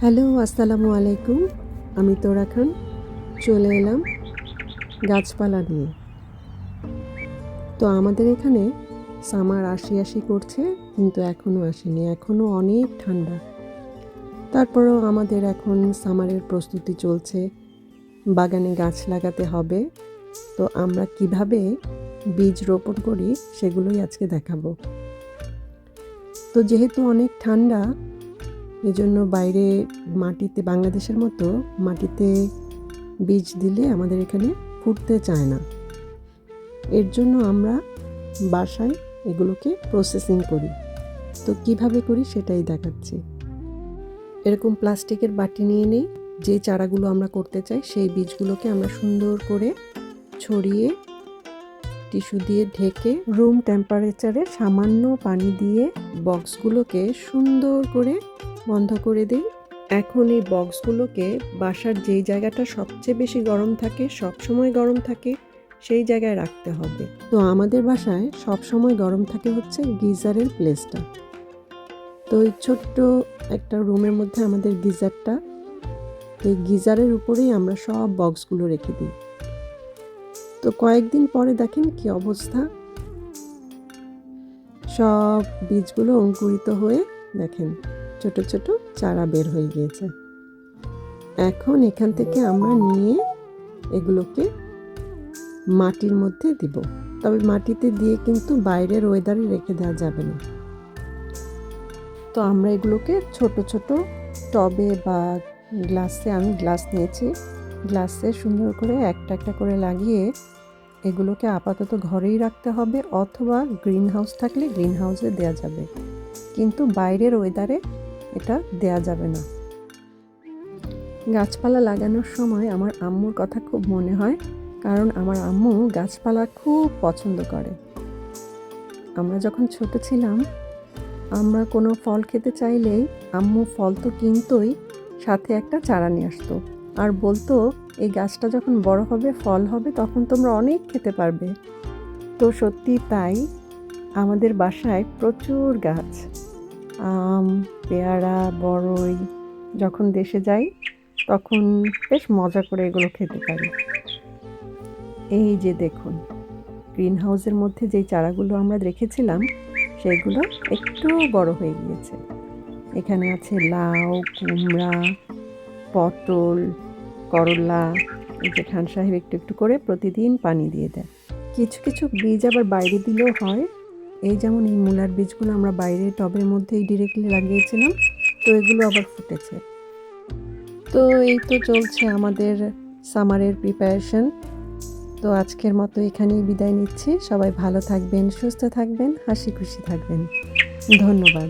Hello, আসসালামু আলাইকুম। আমি তোরা খান। চলে এলাম গাছপালা নিয়ে। তো আমাদের এখানে সামার আশি আশি করছে, কিন্তু এখনও আসেনি। এখনও অনেক ঠান্ডা। তারপরেও আমাদের এখন সামারের প্রস্তুতি চলছে। বাগানে গাছ লাগাতে হবে। তো আমরা কীভাবে বীজ রোপণ করি, সেগুলোই আজকে দেখাবো। তো যেহেতু অনেক ঠান্ডা এজন্য বাইরে মাটিতে, বাংলাদেশের মতো মাটিতে বীজ দিলে আমাদের এখানে ফুটতে চায় না। এর জন্য আমরা বাসায় এগুলোকে প্রসেসিং করি। তো কীভাবে করি সেটাই দেখাচ্ছি। এরকম প্লাস্টিকের বাটি নিয়ে নিই, যে চারাগুলো আমরা করতে চাই সেই বীজগুলোকে আমরা সুন্দর করে ছড়িয়ে টিস্যু দিয়ে ঢেকে রুম টেম্পারেচারে সামান্য পানি দিয়ে বক্সগুলোকে সুন্দর করে বন্ধ করে দিই। এখন এই বক্সগুলোকে বাসার যেই জায়গাটা সবচেয়ে বেশি গরম থাকে সব সময় গরম থাকে, সেই জায়গায় রাখতে হবে। তো আমাদের বাসায় সব সময় গরম থাকে হচ্ছে গিজারের প্লেসটা। তো এই ছোট্ট একটা রুমের মধ্যে আমাদের গিজারটা, তো এই গিজারের উপরেই আমরা সব বক্সগুলো রেখে দিই। তো কয়েকদিন পরে দেখেন কি অবস্থা। সব বীজগুলো অঙ্কুরিত হয়ে দেখেন ছোট ছোট চারা বের হয়ে গিয়েছে। এখন এখান থেকে আমরা নিয়ে এগুলোকে মাটির মধ্যে দিব। তবে মাটিতে দিয়ে কিন্তু বাইরের ওয়েদারে রেখে দেওয়া যাবে না। তো আমরা এগুলোকে ছোট ছোট টবে বা গ্লাসে, আমি গ্লাস নিয়েছি। গ্লাসে সুন্দর করে একটা একটা করে লাগিয়ে এগুলোকে আপাতত ঘরেই রাখতে হবে অথবা গ্রিন হাউস থাকলে গ্রিন হাউসে দেওয়া যাবে। কিন্তু বাইরের ওয়েদারে এটা দেয়া যাবে না। গাছপালা লাগানোর সময় আমার আম্মুর কথা খুব মনে হয়, কারণ আমার আম্মু গাছপালা খুব পছন্দ করে। আমরা যখন ছোট ছিলাম, আমরা কোনো ফল খেতে চাইলেই আম্মু ফল তো কিনতই, সাথে একটা চারা নিয়ে আসতো। আর বলতো, এই গাছটা যখন বড় হবে, ফল হবে, তখন তোমরা অনেক খেতে পারবে। তো সত্যি তাই, আমাদের বাসায় প্রচুর গাছ। আম, পেয়ারা বড়ই যখন দেশে যাই, তখন বেশ মজা করে এগুলো খেতে পারি। এই যে দেখুন গ্রিন হাউসের মধ্যে যেই চারাগুলো আমরা রেখেছিলাম, সেগুলো একটু বড় হয়ে গিয়েছে। এখানে আছে লাউ, কুমড়া, পটল, করলা, এই যে খান সাহেব একটু একটু করে প্রতিদিন পানি দিয়ে দেয় কিছু কিছু বীজ আবার বাইরে দিলেও হয় এই যেমন এই মূলার বীজগুলো আমরা বাইরে টবের মধ্যেই ডিরেক্টলি লাগিয়েছিলাম, তো এগুলো আবার ফুটেছে। তো এই তো চলছে আমাদের সামারের প্রিপারেশন তো আজকের মতো এখানেই বিদায় নিচ্ছি। সবাই ভালো থাকবেন, সুস্থ থাকবেন, হাসি খুশি থাকবেন। ধন্যবাদ।